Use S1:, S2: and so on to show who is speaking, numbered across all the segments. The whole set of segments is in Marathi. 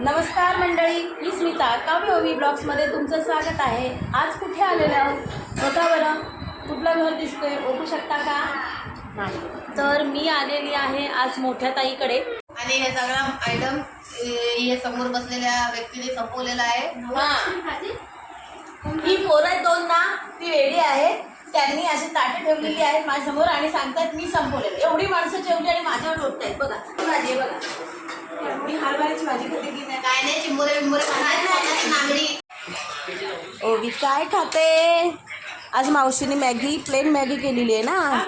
S1: नमस्कार मंडळी मी स्मिता. काव्य ओवी ब्लॉग्समध्ये तुमचं स्वागत आहे. आज कुठे आलेलो आहोत? बघा बरं. कुठलं घर दिसतंय? ओळखू शकता का? नाही. तर मी आलेली आहे आज मोठ्या ताईकडे.
S2: आणि हे सगळा आयटम हे समोर बसलेल्या व्यक्तीने संपवलेला आहे.
S1: ही. पोरं आहेत दोन ना. ती वेडी आहे. त्यांनी अशी ताटे ठेवलेली आहेत माझ्यासमोर आणि सांगतात मी संपवलेलं. एवढी माणसं जेवली आणि माझ्यावर लोटतायत. बघा. ही भाजी आहे बघा. मी हरभऱ्याची भाजी खाते की नाही?
S2: काय नाही चिंबोरे बिंबोरे खाणार नागडी.
S1: ओवी काय खाते? आज मावशीने मॅगी प्लेन मॅगी केलेली आहे ना?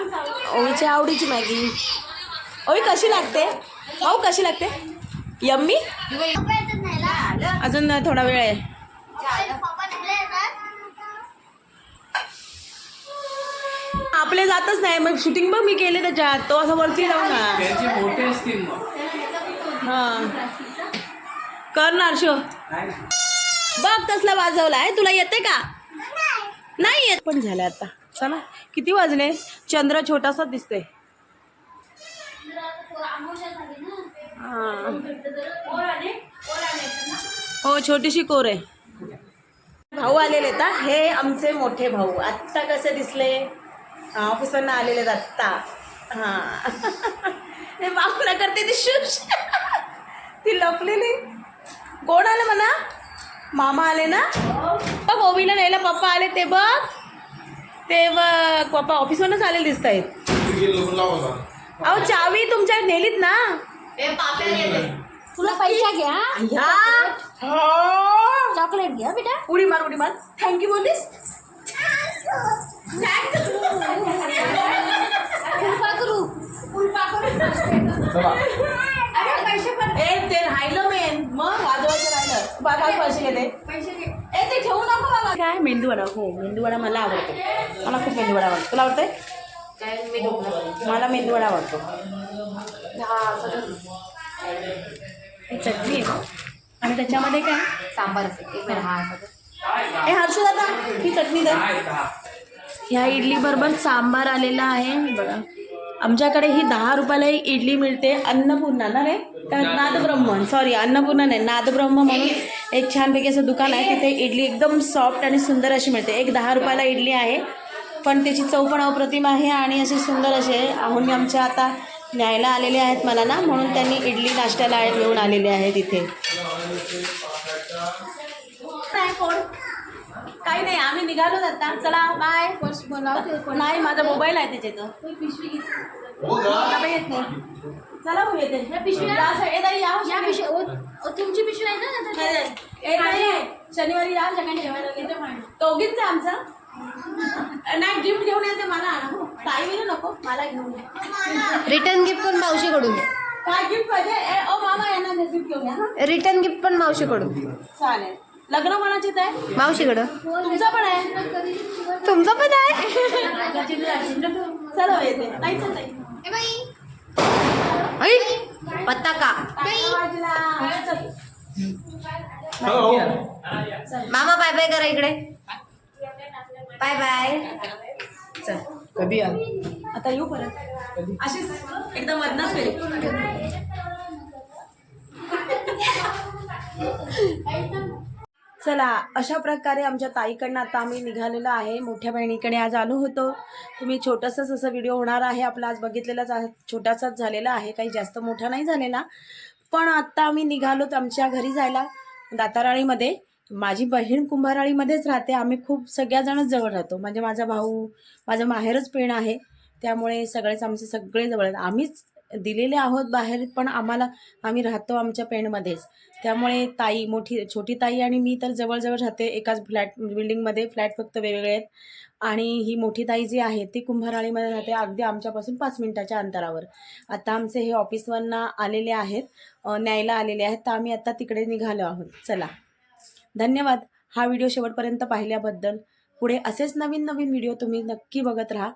S1: ओवीच्या आवडीची मॅगी. ओवी कशी लागते? भाऊ कशी लागते? यम्मी? अजून थोडा वेळ आहे. आपले जातच नाही मग शूटिंग बघ मी केले त्याच्यात. तो असं वरती जाऊ ना
S3: त्यांचे मोठे असतील मग
S1: हा. करणार शो बघ तसला वाजवला आहे. तुला येते का? नाही येत. पण झालं आता. चला किती वाजले? चंद्र छोटासा दिसतोय. हो. छोटीशी कोर आहे. भाऊ आलेले आहेत हे. आमचे मोठे भाऊ. आत्ता कसे दिसले? ऑफिसवरनं आलेले आत्ता. हां. हे बापला करते ती शुश. ती लपलेली. कोण आलं म्हणा? मामा आले ना? बघ ओवीला न्यायला पप्पा आले ते बघ. ते बघ पप्पा ऑफिसवरनंच आलेले दिसत आहेत अहो चावी तुमच्या नेलीत ना.
S4: तुला पैसा घ्या. चॉकलेट घ्या बेटा.
S1: उडी मार उडी मार. थँक्यू बोलीस
S4: फुलपाखरू
S1: ए ते राहिलं मेन मग वाजवायचं बाबा पैसे घेते ए ते ठेवू नको बाबा. काय मेंदू वडा हो मेंदू वडा मला आवडतो. मला खूप मेंदू वडा आवडतो. तुला आवडतंय? मला मेंदू वडा आवडतो चटणी? आणि त्याच्यामध्ये काय?
S2: सांबार हा
S1: ए हर्षू दादा ही चटणी दे. ह्या इडली बरोबर सांबार आलेला आहे. बघा. आमच्याकडे ही दहा रुपयाला इडली मिळते. अन्नपूर्णा ना रे? नादब्रह्म सॉरी अन्नपूर्णा नाही नादब्रह्म म्हणून एक छानपैकी असं दुकान आहे. तिथे इडली एकदम सॉफ्ट आणि सुंदर अशी मिळते. एक दहा रुपयाला इडली आहे पण त्याची चव पण अप्रतिम आहे आणि अशी सुंदर अशी आहे. आहुनी आमच्या आता न्यायला आलेले आहेत मला ना म्हणून त्यांनी इडली नाश्त्याला घेऊन आलेले आहेत इथे काय कोण? काही नाही आम्ही निघालो आता. चला बाय नाही माझा मोबाईल आहे त्याच्यात. पण येत नाही. चला भाऊ येते. पिशवी.
S4: पिशवी तुमची पिशवी आहे ना
S1: शनिवारी या सगळ्यांनी जेवायला दोघींच आहे आमचं. नाही गिफ्ट घेऊन येते मला. आणा हो विना नको. मला घेऊन ये.
S2: रिटर्न गिफ्ट पण मावशीकडून
S1: काय गिफ्ट पाहिजे? ओ मामा यांना गिफ्ट घेऊन या
S2: रिटर्न गिफ्ट पण मावशीकडून
S1: चालेल. लग्न कोणाचेच आहे
S2: मावशीकडं.
S1: तुमचं पण आहे.
S2: तुमचं पण आहे?
S1: चला येते. नाही चल ताई.
S2: ऐ, पताका मामा बाय बाय करा इकडे. Bye bye.
S1: चल.
S3: कधी या
S1: आता येऊ परत. अशीच. एकदम मधनच फेरी चला अशा प्रकारे आमच्या ताईकडनं आता आम्ही निघालेलो आहे. मोठ्या बहिणीकडे आज आलो होतो. तुम्ही छोटंसंच असं व्हिडिओ होणार आहे. आपला आज बघितलेलाच छोटासाच झालेला आहे. काही जास्त मोठा नाही झालेला. पण आत्ता आम्ही निघालोत आमच्या घरी जायला. दाताराळीमध्ये. माझी बहीण कुंभाराळीमध्येच राहते. आम्ही खूप सगळ्याजणच जवळ राहतो. म्हणजे माझा भाऊ माझं माहेरच पेण आहे. त्यामुळे सगळेच आमचे सगळे जवळ आहेत. आम्हीच दिलेले आहोत बाहेर पण आम्हाला आम्ही राहतो आमच्या पेणमध्येच. त्यामुळे ताई मोठी छोटी ताई आणि मी तर जवळजवळ राहते एकाच फ्लॅट बिल्डिंगमध्ये. फ्लॅट फक्त वेगवेगळे आहेत. आणि ही मोठी ताई जी आहे ती कुंभाराळीमध्ये राहते अगदी आमच्यापासून पाच मिनिटाच्या अंतरावर. आता आमचे हे ऑफिसवरना आलेले आहेत न्यायला आलेले आहेत. तर आम्ही आता तिकडे निघालो आहोत. चला. धन्यवाद. हा व्हिडिओ शेवटपर्यंत पाहिल्याबद्दल. पुढे असेच नवीन नवीन व्हिडिओ तुम्ही नक्की बघत राहा.